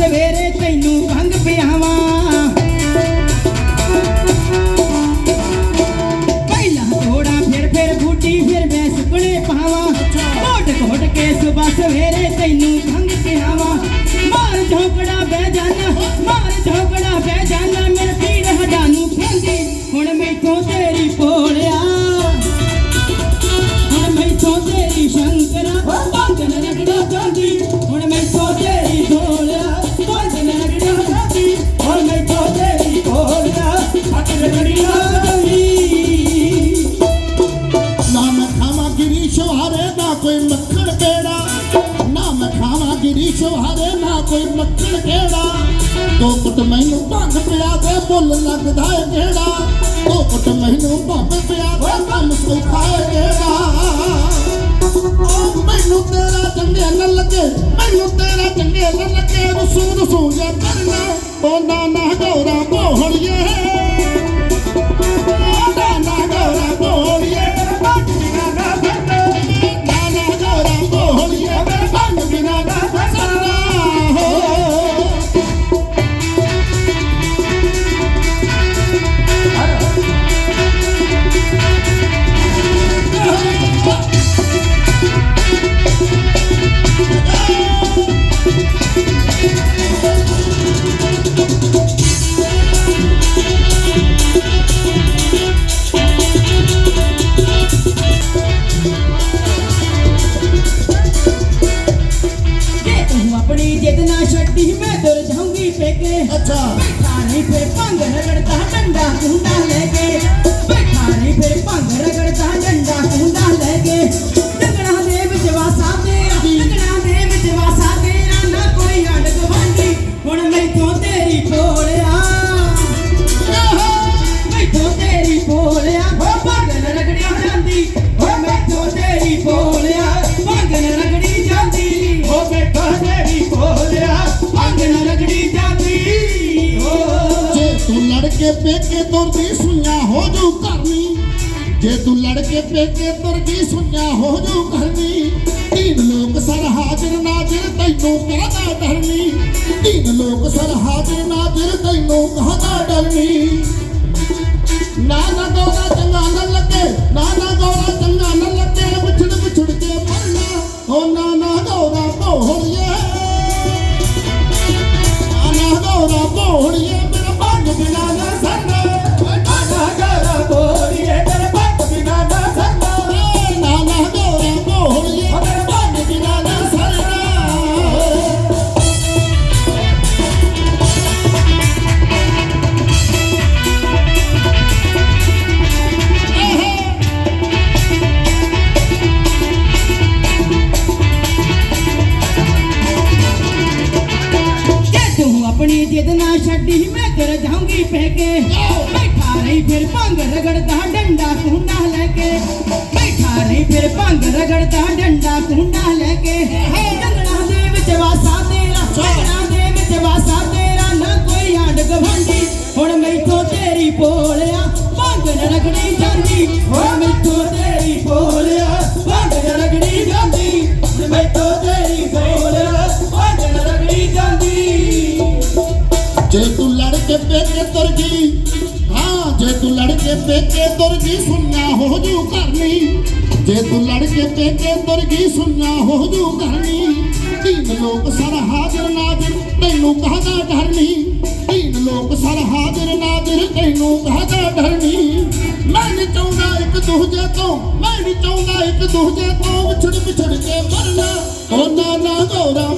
ਸਵੇਰੇ ਤੈਨੂੰ ਵੰਗ ਪਿਆਵਾਂ। ਪਹਿਲਾਂ ਘੋੜਾ ਫਿਰ ਫਿਰ ਬੂਟੀ, ਫਿਰ ਮੈਂ ਸੁਪਨੇ ਪਾਵਾਂ। ਘੋਟ ਘੋਟ ਕੇ ਸਵੇਰੇ ਤੈਨੂੰ ਵੰਗ ਪਿਆਵਾਂ। ਮਾਰ ਢੋਕੜਾ ਪਿੱਛੋਂ ਹਰੇ ਨਾ ਕੋਈ ਮੱਖਣ ਕਿਹੜਾ ਟੋਕਟ ਮੈਨੂੰ ਭੰਗ ਪਿਆ ਦੇ ਬੁੱਲ ਲੱਗਦਾ ਏ ਜਿਹੜਾ ਟੋਕਟ ਮੈਨੂੰ ਭੰਗ ਪਿਆ ਦੇ ਕੰਮ ਸੌਖਾ ਏ ਜਿਹੜਾ ਮੈਨੂੰ ਤੇਰਾ ਚੰਗੇ ਨਾ ਲੱਗੇ, ਮੈਨੂੰ ਤੇਰਾ ਚੰਗੇ ਨਾ ਲੱਗੇ ਰਸੂ ਰਸੂ ਜਾਂ ਕਰਨਾ। ਬੋਨਾ ਨਾ ਘੋੜਾ ਬੋਹੜੀਏ। ਬੈਠਾ ਨਹੀਂ ਫਿਰ ਭੰਗ ਤੂੰ ਪੇਕੇ ਤੁਰਦੀ ਸੁਈਆਂ ਹੋ ਜੂ ਕਰਨੀ। ਜੇ ਤੂੰ ਲੜ ਪੇਕੇ ਤੁਰਦੀ ਸੁਈਆਂ ਹੋ ਜੂ ਕਰਨੀ। ਤੀਨ ਲੋਕ ਸਰ ਹਾਜ਼ਰ ਨਾਜ਼ਰ ਤੈਨੂੰ ਕਹਦਾ ਡਰਨੀ। ਤੀਨ ਲੋਕ ਸਰ ਹਾਜ਼ਰ ਨਾਜ਼ਰ ਤੈਨੂੰ ਕਹਦਾ ਡਰਨੀ। ਨਾ ਨਾ ਗੋਰਾ ਚੰਗਾ ਨਾ ਲੱਗੇ, ਨਾ ਨਾ ਗੋਰਾ ਆਪਣੀ ਜਿੱਦ ਨਾ ਛੱਡੀ, ਮੈਂ ਕਰ ਜਾਊਂਗੀ ਪੇਕੇ। ਬੈਠਾ ਰਹੀ ਫਿਰ ਭੰਗ ਰਗੜਦਾ ਡੰਡਾ ਕੁੰਡਾ ਲੈ ਕੇ। ਬੈਠਾ ਰਹੀ ਫਿਰ ਭੰਗ ਰਗੜਦਾ ਡੰਡਾ ਕੁੰਡਾ ਲੈ ਕੇ। ਡੰਗਣਾ ਦੇ ਵਿੱਚ ਵਾਸਾ ਤੇਰਾ ਡੰਗਣਾ ਦੇ ਵਿੱਚ ਵਾਸਾ ਤੇਰਾ, ਨਾ ਕੋਈ ਆਂਡ ਗਵਾਂਢੀ ਹੁਣ ਮੈਥੋਂ ਤੇਰੀ ਭੋਲਿਆ ਭੰਗ ਰਗੜੀ ਜਾਂਦੀ। ਹੁਣ ਕੇ ਪੇਕੇ ਤੁਰ ਗਈ, ਸੁਣਨਾ ਹੋ ਜੂ ਕਰਨੀ। ਜੇ ਤੂੰ ਲੜ ਕੇ ਪੇਕੇ ਤੁਰ ਗਈ, ਸੁਣਨਾ ਹੋ ਜੂ ਕਰਨੀ। ਤੀਨ ਲੋਕ ਸਰ ਹਾਜ਼ਰ ਨਾਜ਼ਰ, ਤੈਨੂੰ ਕਹਦਾ ਡਰਨੀ। ਤੀਨ ਲੋਕ ਸਰ ਹਾਜ਼ਰ ਨਾਜ਼ਰ, ਤੈਨੂੰ ਕਹਦਾ ਡਰਨੀ। ਮੈਂ ਨਹੀਂ ਚਾਹੁੰਦਾ ਇੱਕ ਦੂਜੇ ਤੋਂ, ਮੈਂ ਨਹੀਂ ਚਾਹੁੰਦਾ ਇੱਕ ਦੂਜੇ ਤੋਂ ਵਿਛੜ ਵਿਛੜ ਕੇ ਮਰਨਾ। ਉਹ ਨਾ ਨਾ ਗੌਰਾ